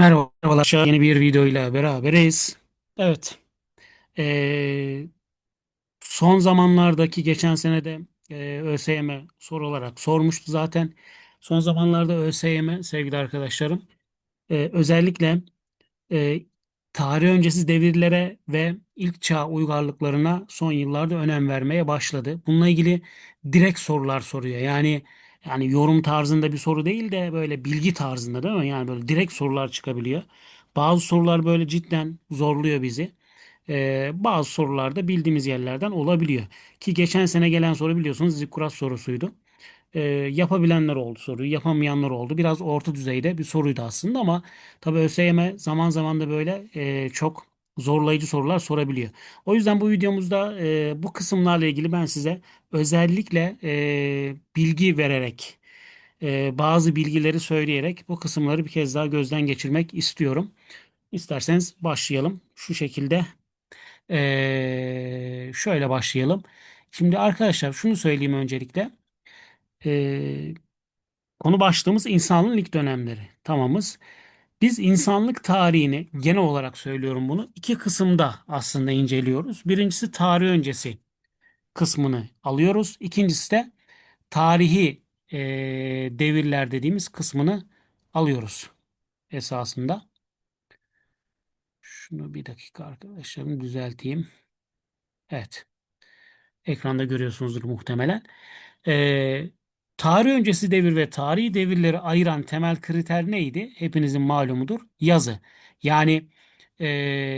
Merhabalar. Yeni bir videoyla beraberiz. Evet. eee, son zamanlardaki geçen senede eee ÖSYM soru olarak sormuştu zaten. Son zamanlarda ÖSYM sevgili arkadaşlarım eee, özellikle e, tarih öncesi devirlere ve ilk çağ uygarlıklarına son yıllarda önem vermeye başladı. Bununla ilgili direkt sorular soruyor. Yani yani yorum tarzında bir soru değil de böyle bilgi tarzında değil mi? Yani böyle direkt sorular çıkabiliyor. Bazı sorular böyle cidden zorluyor bizi. Ee, bazı sorular da bildiğimiz yerlerden olabiliyor. Ki geçen sene gelen soru biliyorsunuz Zikkurat sorusuydu. Ee, yapabilenler oldu soruyu, yapamayanlar oldu. Biraz orta düzeyde bir soruydu aslında ama tabii ÖSYM zaman zaman da böyle e, çok zorlayıcı sorular sorabiliyor. O yüzden bu videomuzda e, bu kısımlarla ilgili ben size özellikle e, bilgi vererek, e, bazı bilgileri söyleyerek bu kısımları bir kez daha gözden geçirmek istiyorum. İsterseniz başlayalım. Şu şekilde e, şöyle başlayalım. Şimdi arkadaşlar şunu söyleyeyim öncelikle. E, Konu başlığımız insanlığın ilk dönemleri. Tamamız. Biz insanlık tarihini genel olarak söylüyorum bunu iki kısımda aslında inceliyoruz. Birincisi tarih öncesi kısmını alıyoruz. İkincisi de tarihi eee, devirler dediğimiz kısmını alıyoruz esasında. Şunu bir dakika arkadaşlarım düzelteyim. Evet. Ekranda görüyorsunuzdur muhtemelen. Ee, tarih öncesi devir ve tarihi devirleri ayıran temel kriter neydi? Hepinizin malumudur. Yazı. Yani e,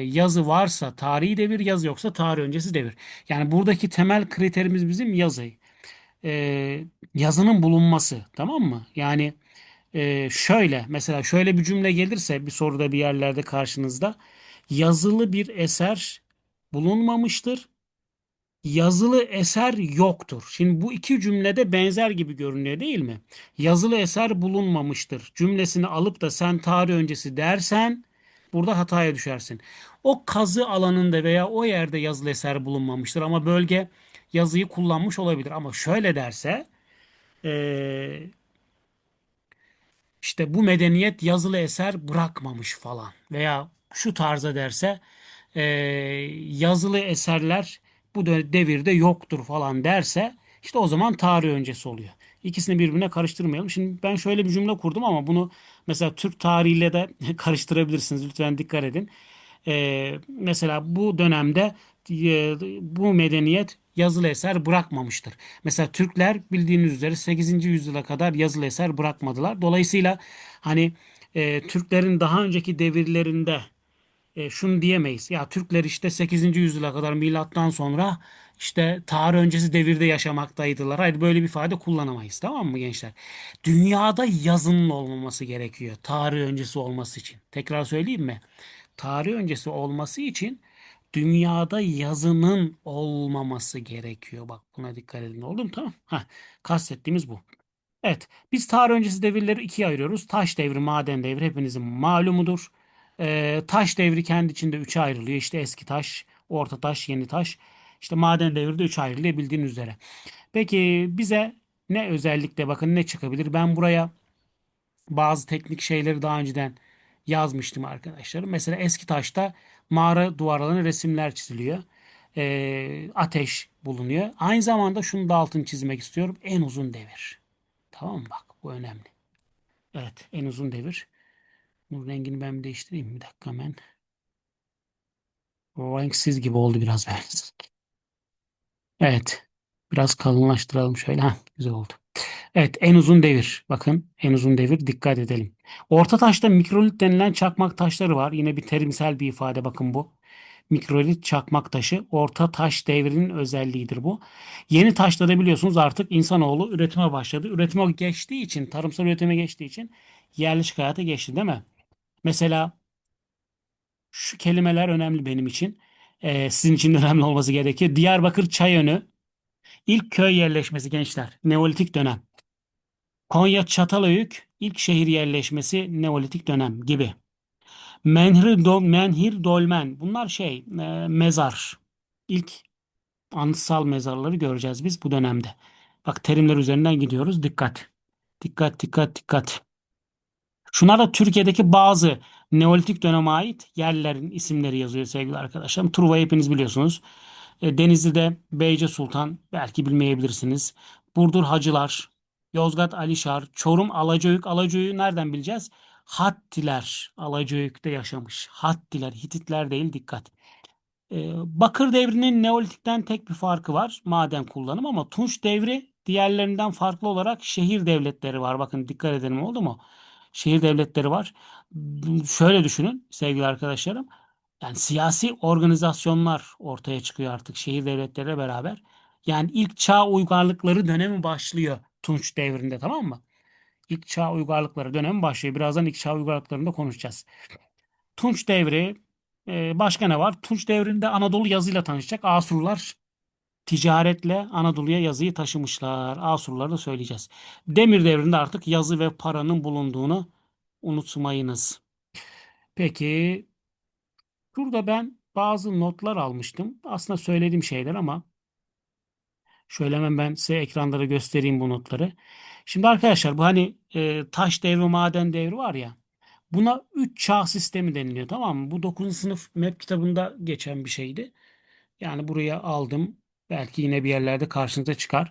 yazı varsa tarihi devir, yazı yoksa tarih öncesi devir. Yani buradaki temel kriterimiz bizim yazı. Ee, yazının bulunması. Tamam mı? Yani e, şöyle mesela şöyle bir cümle gelirse bir soruda bir yerlerde karşınızda yazılı bir eser bulunmamıştır yazılı eser yoktur. Şimdi bu iki cümlede benzer gibi görünüyor değil mi? Yazılı eser bulunmamıştır. Cümlesini alıp da sen tarih öncesi dersen burada hataya düşersin. O kazı alanında veya o yerde yazılı eser bulunmamıştır ama bölge yazıyı kullanmış olabilir. Ama şöyle derse işte bu medeniyet yazılı eser bırakmamış falan veya şu tarza derse yazılı eserler bu devirde yoktur falan derse işte o zaman tarih öncesi oluyor. İkisini birbirine karıştırmayalım. Şimdi ben şöyle bir cümle kurdum ama bunu mesela Türk tarihiyle de karıştırabilirsiniz. Lütfen dikkat edin. E, mesela bu dönemde e, bu medeniyet yazılı eser bırakmamıştır. Mesela Türkler bildiğiniz üzere 8. yüzyıla kadar yazılı eser bırakmadılar. Dolayısıyla hani e, Türklerin daha önceki devirlerinde e, şunu diyemeyiz. Ya Türkler işte 8. yüzyıla kadar milattan sonra işte tarih öncesi devirde yaşamaktaydılar. Hayır böyle bir ifade kullanamayız. Tamam mı gençler? Dünyada yazının olmaması gerekiyor. Tarih öncesi olması için. Tekrar söyleyeyim mi? Tarih öncesi olması için dünyada yazının olmaması gerekiyor. Bak buna dikkat edin. Oldu? Tamam. Heh, kastettiğimiz bu. Evet, biz tarih öncesi devirleri ikiye ayırıyoruz. Taş devri, maden devri hepinizin malumudur. Ee, taş devri kendi içinde üçe ayrılıyor. İşte eski taş, orta taş, yeni taş. İşte maden devri de üçe ayrılıyor bildiğiniz üzere. Peki bize ne özellikle bakın ne çıkabilir? Ben buraya bazı teknik şeyleri daha önceden yazmıştım arkadaşlarım. Mesela eski taşta mağara duvarlarına resimler çiziliyor. Ee, ateş bulunuyor. Aynı zamanda şunu da altını çizmek istiyorum. En uzun devir. Tamam mı? Bak bu önemli. Evet en uzun devir. Bunun rengini ben değiştireyim. Bir dakika hemen. Renksiz gibi oldu biraz ben. Evet. Biraz kalınlaştıralım şöyle. Ha, güzel oldu. Evet en uzun devir. Bakın en uzun devir dikkat edelim. Orta taşta mikrolit denilen çakmak taşları var. Yine bir terimsel bir ifade bakın bu. Mikrolit çakmak taşı orta taş devrinin özelliğidir bu. Yeni taşlarda biliyorsunuz artık insanoğlu üretime başladı. Üretime geçtiği için, tarımsal üretime geçtiği için yerleşik hayata geçti değil mi? Mesela şu kelimeler önemli benim için. Ee, sizin için de önemli olması gerekiyor. Diyarbakır Çayönü ilk köy yerleşmesi gençler. Neolitik dönem. Konya Çatalhöyük ilk şehir yerleşmesi Neolitik dönem gibi. Menhir, do, Menhir Dolmen bunlar şey e, mezar. İlk anıtsal mezarları göreceğiz biz bu dönemde. Bak terimler üzerinden gidiyoruz. Dikkat. Dikkat dikkat dikkat. Şunlar da Türkiye'deki bazı Neolitik döneme ait yerlerin isimleri yazıyor sevgili arkadaşlarım. Truva'yı hepiniz biliyorsunuz. E, Denizli'de Beyce Sultan belki bilmeyebilirsiniz. Burdur Hacılar, Yozgat Alişar, Çorum Alacayük. Alacayük'ü nereden bileceğiz? Hattiler Alacayük'te yaşamış. Hattiler, Hititler değil dikkat. Ee, Bakır devrinin Neolitik'ten tek bir farkı var. Maden kullanımı ama Tunç devri diğerlerinden farklı olarak şehir devletleri var. Bakın dikkat edelim oldu mu? Şehir devletleri var. Şöyle düşünün sevgili arkadaşlarım. Yani siyasi organizasyonlar ortaya çıkıyor artık şehir devletleriyle beraber. Yani ilk çağ uygarlıkları dönemi başlıyor Tunç devrinde tamam mı? İlk çağ uygarlıkları dönemi başlıyor. Birazdan ilk çağ uygarlıklarında konuşacağız. Tunç devri e, başka ne var? Tunç devrinde Anadolu yazıyla tanışacak. Asurlar ticaretle Anadolu'ya yazıyı taşımışlar. Asurları da söyleyeceğiz. Demir devrinde artık yazı ve paranın bulunduğunu unutmayınız. Peki burada ben bazı notlar almıştım. Aslında söylediğim şeyler ama şöyle hemen ben size ekranlara göstereyim bu notları. Şimdi arkadaşlar bu hani e, taş devri, maden devri var ya. Buna 3 çağ sistemi deniliyor tamam mı? Bu 9. sınıf MEP kitabında geçen bir şeydi. Yani buraya aldım. Belki yine bir yerlerde karşınıza çıkar.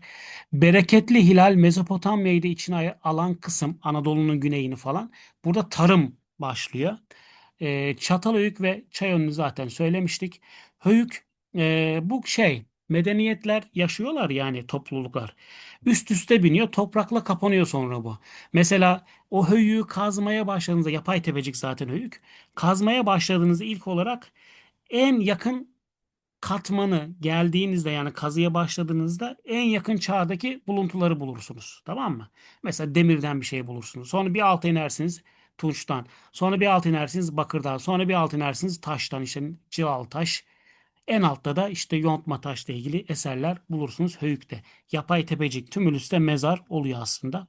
Bereketli Hilal Mezopotamya'yı da içine alan kısım Anadolu'nun güneyini falan. Burada tarım başlıyor. E, Çatalhöyük ve Çayönü'nü zaten söylemiştik. Höyük e, bu şey medeniyetler yaşıyorlar yani topluluklar. Üst üste biniyor toprakla kapanıyor sonra bu. Mesela o höyüğü kazmaya başladığınızda yapay tepecik zaten höyük. Kazmaya başladığınızda ilk olarak en yakın katmanı geldiğinizde yani kazıya başladığınızda en yakın çağdaki buluntuları bulursunuz. Tamam mı? Mesela demirden bir şey bulursunuz. Sonra bir alta inersiniz tunçtan. Sonra bir alta inersiniz bakırdan. Sonra bir alta inersiniz taştan işte cıval taş. En altta da işte yontma taşla ilgili eserler bulursunuz Höyük'te. Yapay tepecik Tümülüs'te mezar oluyor aslında.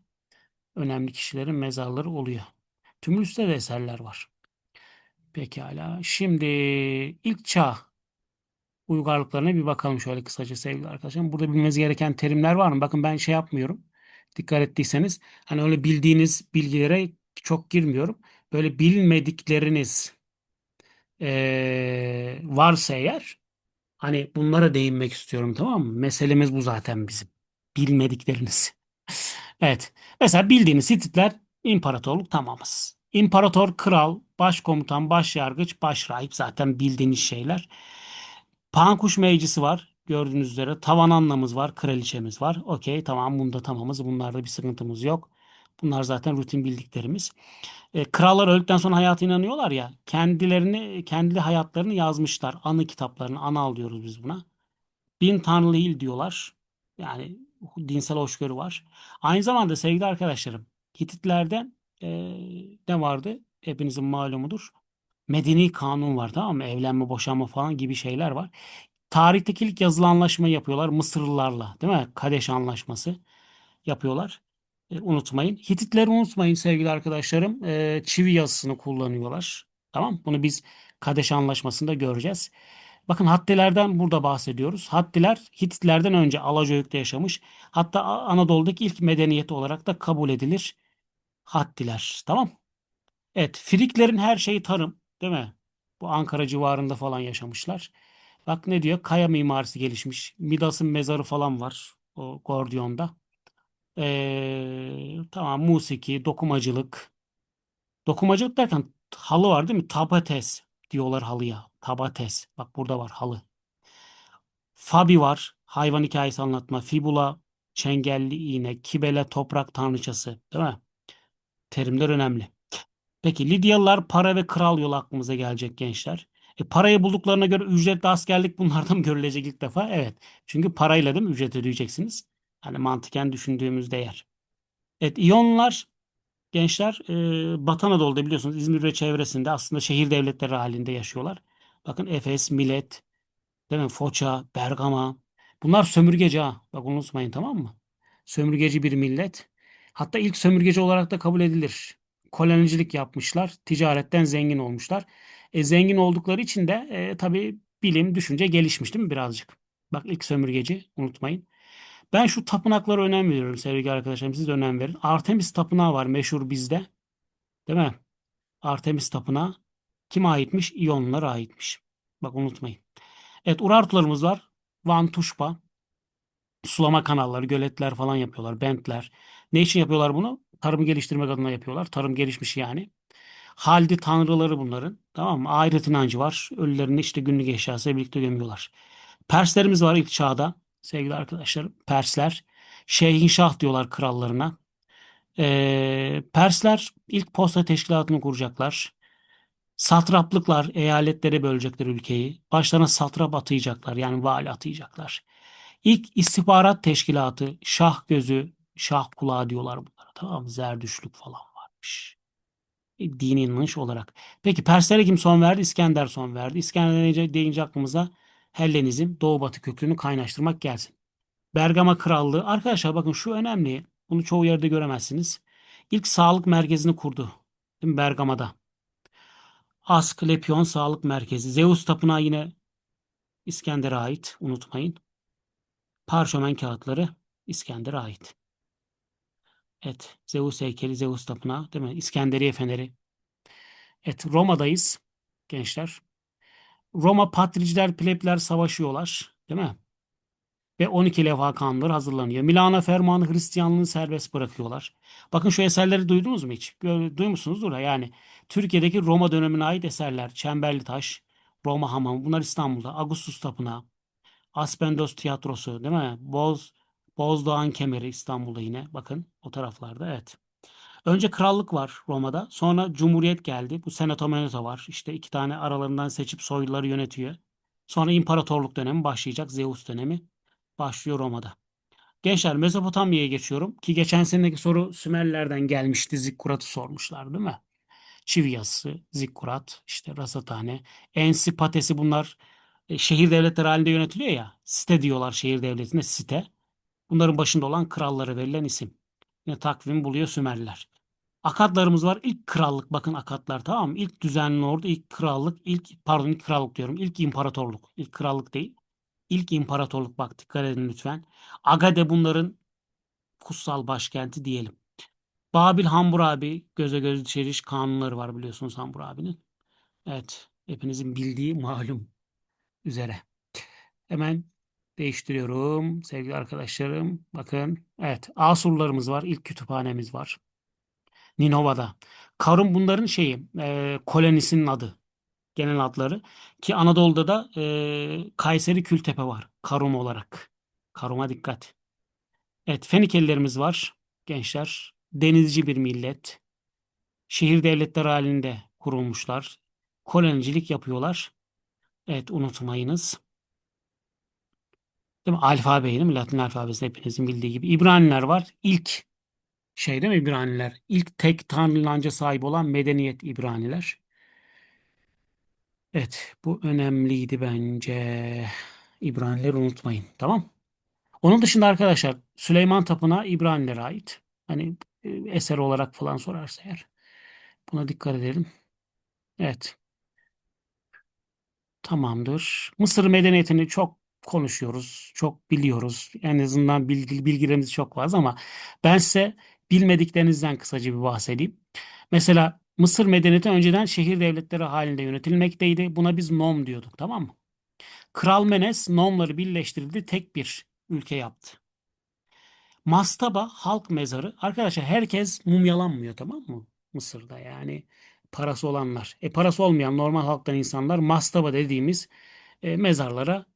Önemli kişilerin mezarları oluyor. Tümülüs'te de eserler var. Pekala. Şimdi ilk çağ uygarlıklarına bir bakalım şöyle kısaca sevgili arkadaşlar. Burada bilmeniz gereken terimler var mı? Bakın ben şey yapmıyorum. Dikkat ettiyseniz hani öyle bildiğiniz bilgilere çok girmiyorum. Böyle bilmedikleriniz eee, varsa eğer hani bunlara değinmek istiyorum tamam mı? Meselemiz bu zaten bizim. Bilmedikleriniz. Evet. Mesela bildiğiniz Hititler imparatorluk tamamız. İmparator, kral, başkomutan, başyargıç, başrahip zaten bildiğiniz şeyler. Pankuş meclisi var. Gördüğünüz üzere tavan anlamız var. Kraliçemiz var. Okey tamam bunda tamamız. Bunlarda bir sıkıntımız yok. Bunlar zaten rutin bildiklerimiz. E, krallar öldükten sonra hayata inanıyorlar ya. Kendilerini, kendi hayatlarını yazmışlar. Anı kitaplarını, anal diyoruz biz buna. Bin tanrılı il diyorlar. Yani dinsel hoşgörü var. Aynı zamanda sevgili arkadaşlarım, Hititlerde e, ne vardı? Hepinizin malumudur. Medeni kanun var tamam mı? Evlenme, boşanma falan gibi şeyler var. Tarihteki ilk yazılı anlaşmayı yapıyorlar Mısırlılarla, değil mi? Kadeş Anlaşması yapıyorlar. E, unutmayın. Hititleri unutmayın sevgili arkadaşlarım. E, çivi yazısını kullanıyorlar. Tamam? Bunu biz Kadeş Anlaşması'nda göreceğiz. Bakın Hattilerden burada bahsediyoruz. Hattiler Hititlerden önce Alacayük'te yaşamış. Hatta Anadolu'daki ilk medeniyeti olarak da kabul edilir. Hattiler. Tamam? Evet, Friklerin her şeyi tarım, değil mi? Bu Ankara civarında falan yaşamışlar. Bak ne diyor? Kaya mimarisi gelişmiş. Midas'ın mezarı falan var o Gordion'da. Ee, tamam musiki, dokumacılık. Dokumacılık derken halı var değil mi? Tabates diyorlar halıya. Tabates. Bak burada var halı. Fabi var. Hayvan hikayesi anlatma. Fibula, çengelli iğne, kibele toprak tanrıçası. Değil mi? Terimler önemli. Peki Lidyalılar para ve kral yolu aklımıza gelecek gençler. E, parayı bulduklarına göre ücretli askerlik bunlardan mı görülecek ilk defa? Evet. Çünkü parayla değil mi ücret ödeyeceksiniz? Hani mantıken düşündüğümüzde eğer. Evet İyonlar gençler e, Batı Anadolu'da biliyorsunuz İzmir ve çevresinde aslında şehir devletleri halinde yaşıyorlar. Bakın Efes, Milet, değil mi? Foça, Bergama. Bunlar sömürgeci ha. Bak unutmayın tamam mı? Sömürgeci bir millet. Hatta ilk sömürgeci olarak da kabul edilir. Kolonicilik yapmışlar. Ticaretten zengin olmuşlar. E, zengin oldukları için de e, tabii bilim, düşünce gelişmiş değil mi birazcık? Bak ilk sömürgeci unutmayın. Ben şu tapınaklara önem veriyorum sevgili arkadaşlarım. Siz de önem verin. Artemis tapınağı var meşhur bizde. Değil mi? Artemis Tapınağı kime aitmiş? İyonlulara aitmiş. Bak unutmayın. Evet Urartularımız var. Van Tuşba. Sulama kanalları, göletler falan yapıyorlar. Bentler. Ne için yapıyorlar bunu? Tarımı geliştirmek adına yapıyorlar. Tarım gelişmiş yani. Haldi tanrıları bunların. Tamam mı? Ahiret inancı var. Ölülerini işte günlük eşyasıyla birlikte gömüyorlar. Perslerimiz var ilk çağda. Sevgili arkadaşlarım. Persler. Şeyhinşah diyorlar krallarına. Ee, Persler ilk posta teşkilatını kuracaklar. Satraplıklar, eyaletlere bölecekler ülkeyi. Başlarına satrap atayacaklar yani vali atayacaklar. İlk istihbarat teşkilatı şah gözü, şah kulağı diyorlar bunlara. Tamam? Zerdüşlük falan varmış. E, dini inanış olarak. Peki Perslere kim son verdi? İskender son verdi. İskender deyince, aklımıza Hellenizm, Doğu Batı köklünü kaynaştırmak gelsin. Bergama Krallığı. Arkadaşlar bakın şu önemli. Bunu çoğu yerde göremezsiniz. İlk sağlık merkezini kurdu. Bergama'da. Asklepion Sağlık Merkezi. Zeus Tapınağı yine İskender'e ait. Unutmayın. Parşömen kağıtları İskender'e ait. Evet. Zeus heykeli, Zeus Tapınağı değil mi? İskenderiye Feneri. Evet. Roma'dayız gençler. Roma patriciler, plebler savaşıyorlar. Değil mi? Ve 12 levha kanunları hazırlanıyor. Milana Fermanı Hristiyanlığı serbest bırakıyorlar. Bakın şu eserleri duydunuz mu hiç? Duymuşsunuzdur yani. Türkiye'deki Roma dönemine ait eserler. Çemberli Taş, Roma Hamamı. Bunlar İstanbul'da. Ağustos Tapınağı, Aspendos Tiyatrosu değil mi? Boz, Bozdoğan Kemeri İstanbul'da yine. Bakın o taraflarda evet. Önce krallık var Roma'da. Sonra cumhuriyet geldi. Bu senato menato var. İşte iki tane aralarından seçip soyluları yönetiyor. Sonra imparatorluk dönemi başlayacak. Zeus dönemi başlıyor Roma'da. Gençler Mezopotamya'ya geçiyorum. Ki geçen seneki soru Sümerlerden gelmişti. Zikkurat'ı sormuşlar değil mi? Çiviyası, Zikkurat, işte Rasathane, Ensipatesi bunlar e, şehir devletleri halinde yönetiliyor ya. Site diyorlar şehir devletine site. Bunların başında olan krallara verilen isim. Yine takvim buluyor Sümerliler. Akatlarımız var. İlk krallık bakın akatlar tamam mı? İlk düzenli ordu, ilk krallık, ilk pardon ilk krallık diyorum. İlk imparatorluk. İlk krallık değil. İlk imparatorluk bak dikkat edin lütfen. Agade bunların kutsal başkenti diyelim. Babil Hammurabi göze göz dişeriş kanunları var biliyorsunuz Hammurabi'nin. Evet hepinizin bildiği malum üzere. Hemen değiştiriyorum sevgili arkadaşlarım. Bakın evet Asurlarımız var. İlk kütüphanemiz var. Ninova'da. Karun bunların şeyi e, kolonisinin adı. Genel adları. Ki Anadolu'da da e, Kayseri Kültepe var. Karum olarak. Karum'a dikkat. Evet Fenikelilerimiz var gençler. Denizci bir millet. Şehir devletler halinde kurulmuşlar. Kolonicilik yapıyorlar. Evet unutmayınız. Değil mi? Alfabeyi değil mi? Latin alfabesi hepinizin bildiği gibi. İbraniler var. İlk şey değil mi İbraniler? İlk tek tanrı inanca sahip olan medeniyet İbraniler. Evet bu önemliydi bence. İbranileri unutmayın. Tamam. Onun dışında arkadaşlar Süleyman Tapınağı İbranilere ait. Hani e, eser olarak falan sorarsa eğer. Buna dikkat edelim. Evet. Tamamdır. Mısır medeniyetini çok konuşuyoruz, çok biliyoruz. En azından bilgi, bilgilerimiz çok fazla ama ben size bilmediklerinizden kısaca bir bahsedeyim. Mesela Mısır medeniyeti önceden şehir devletleri halinde yönetilmekteydi. Buna biz Nom diyorduk, tamam mı? Kral Menes Nomları birleştirdi, tek bir ülke yaptı. Mastaba halk mezarı. Arkadaşlar herkes mumyalanmıyor tamam mı? Mısır'da yani parası olanlar. E parası olmayan normal halktan insanlar mastaba dediğimiz e, mezarlara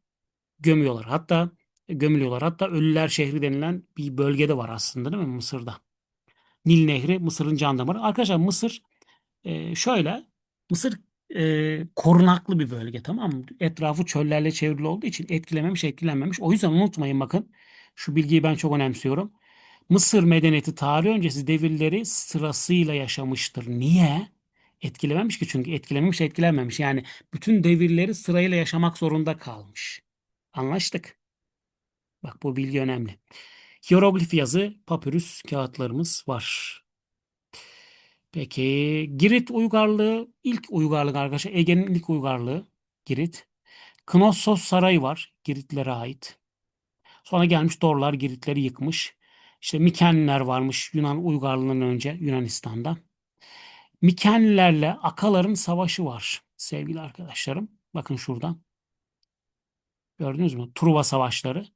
gömüyorlar. Hatta gömülüyorlar. Hatta Ölüler Şehri denilen bir bölgede var aslında değil mi Mısır'da? Nil Nehri Mısır'ın can damarı. Arkadaşlar Mısır e, şöyle Mısır e, korunaklı bir bölge tamam mı? Etrafı çöllerle çevrili olduğu için etkilememiş etkilenmemiş. O yüzden unutmayın bakın şu bilgiyi ben çok önemsiyorum. Mısır medeniyeti tarih öncesi devirleri sırasıyla yaşamıştır. Niye? Etkilememiş ki çünkü etkilememiş etkilenmemiş. Yani bütün devirleri sırayla yaşamak zorunda kalmış. Anlaştık. Bak bu bilgi önemli. Hieroglif yazı, papyrus kağıtlarımız var. Peki Girit uygarlığı ilk uygarlık arkadaşlar. Ege'nin ilk uygarlığı Girit. Knossos Sarayı var. Giritlere ait. Sonra gelmiş Dorlar Giritleri yıkmış. İşte Mikenliler varmış Yunan uygarlığından önce Yunanistan'da. Mikenlilerle Akaların savaşı var sevgili arkadaşlarım. Bakın şuradan. Gördünüz mü? Truva savaşları.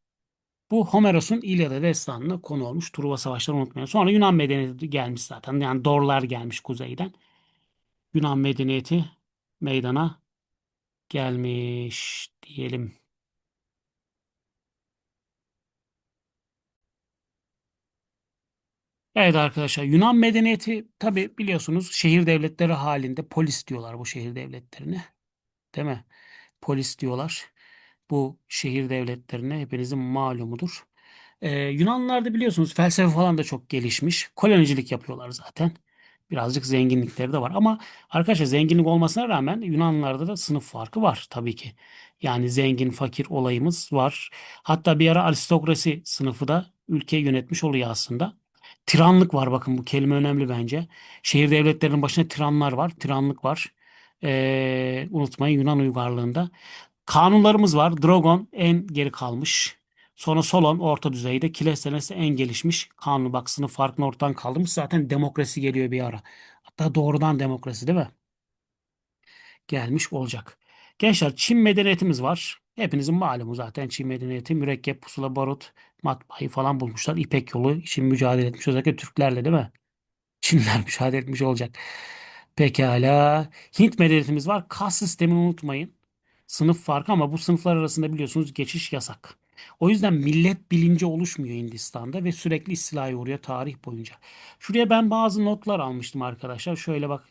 Bu Homeros'un İlyada destanına konu olmuş. Truva savaşları unutmayın. Sonra Yunan medeniyeti gelmiş zaten. Yani Dorlar gelmiş kuzeyden. Yunan medeniyeti meydana gelmiş diyelim. Evet arkadaşlar Yunan medeniyeti tabi biliyorsunuz şehir devletleri halinde polis diyorlar bu şehir devletlerine. Değil mi? Polis diyorlar. Bu şehir devletlerine hepinizin malumudur. Ee, Yunanlılar da biliyorsunuz felsefe falan da çok gelişmiş. Kolonicilik yapıyorlar zaten. Birazcık zenginlikleri de var. Ama arkadaşlar zenginlik olmasına rağmen Yunanlılarda da sınıf farkı var tabii ki. Yani zengin fakir olayımız var. Hatta bir ara aristokrasi sınıfı da ülkeyi yönetmiş oluyor aslında. Tiranlık var bakın bu kelime önemli bence. Şehir devletlerinin başında tiranlar var. Tiranlık var. Ee, unutmayın Yunan uygarlığında. Kanunlarımız var. Drogon en geri kalmış. Sonra Solon orta düzeyde. Kilesthenes en gelişmiş. Kanun bak sınıf farkını ortadan kaldırmış. Zaten demokrasi geliyor bir ara. Hatta doğrudan demokrasi değil mi? Gelmiş olacak. Gençler Çin medeniyetimiz var. Hepinizin malumu zaten Çin medeniyeti mürekkep, pusula, barut, matbaayı falan bulmuşlar. İpek yolu için mücadele etmiş. Özellikle Türklerle değil mi? Çinler mücadele etmiş olacak. Pekala. Hint medeniyetimiz var. Kas sistemini unutmayın. Sınıf farkı ama bu sınıflar arasında biliyorsunuz geçiş yasak. O yüzden millet bilinci oluşmuyor Hindistan'da ve sürekli istilaya uğruyor tarih boyunca. Şuraya ben bazı notlar almıştım arkadaşlar. Şöyle bak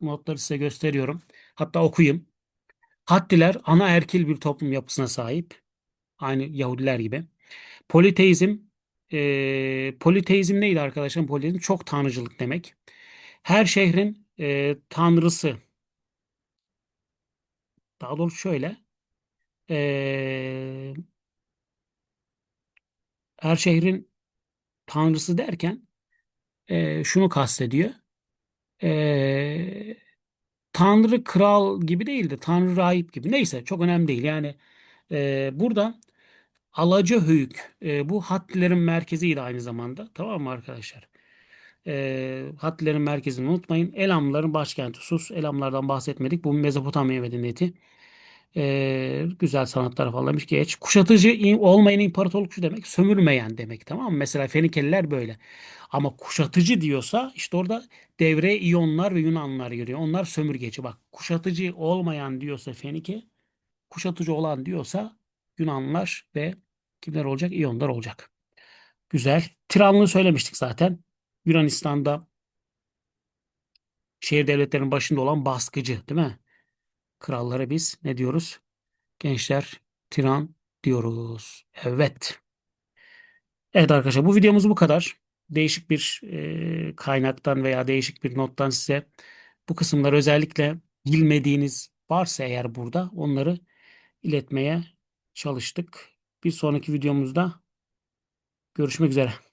notları size gösteriyorum. Hatta okuyayım. Hattiler ana erkil bir toplum yapısına sahip. Aynı Yahudiler gibi. Politeizm e, politeizm neydi arkadaşlar? Politeizm çok tanrıcılık demek. Her şehrin e, tanrısı daha doğrusu şöyle e, her şehrin tanrısı derken e, şunu kastediyor. E, tanrı kral gibi değil de tanrı rahip gibi. Neyse çok önemli değil. Yani e, burada Alacahöyük e, bu Hattilerin merkeziydi aynı zamanda. Tamam mı arkadaşlar? E, Hattilerin merkezini unutmayın. Elamların başkenti Sus. Elamlardan bahsetmedik. Bu Mezopotamya medeniyeti. E, güzel sanatlar falan demiş. Geç. Kuşatıcı olmayan imparatorluk şu demek. Sömürmeyen demek. Tamam mı? Mesela Fenikeliler böyle. Ama kuşatıcı diyorsa işte orada devreye İyonlar ve Yunanlar giriyor. Onlar sömürgeci. Bak kuşatıcı olmayan diyorsa Fenike, kuşatıcı olan diyorsa Yunanlar ve kimler olacak? İyonlar olacak. Güzel. Tiranlığı söylemiştik zaten. Yunanistan'da şehir devletlerinin başında olan baskıcı, değil mi? Krallara biz ne diyoruz? Gençler tiran diyoruz. Evet. Evet arkadaşlar bu videomuz bu kadar. Değişik bir e, kaynaktan veya değişik bir nottan size bu kısımları özellikle bilmediğiniz varsa eğer burada onları iletmeye çalıştık. Bir sonraki videomuzda görüşmek üzere.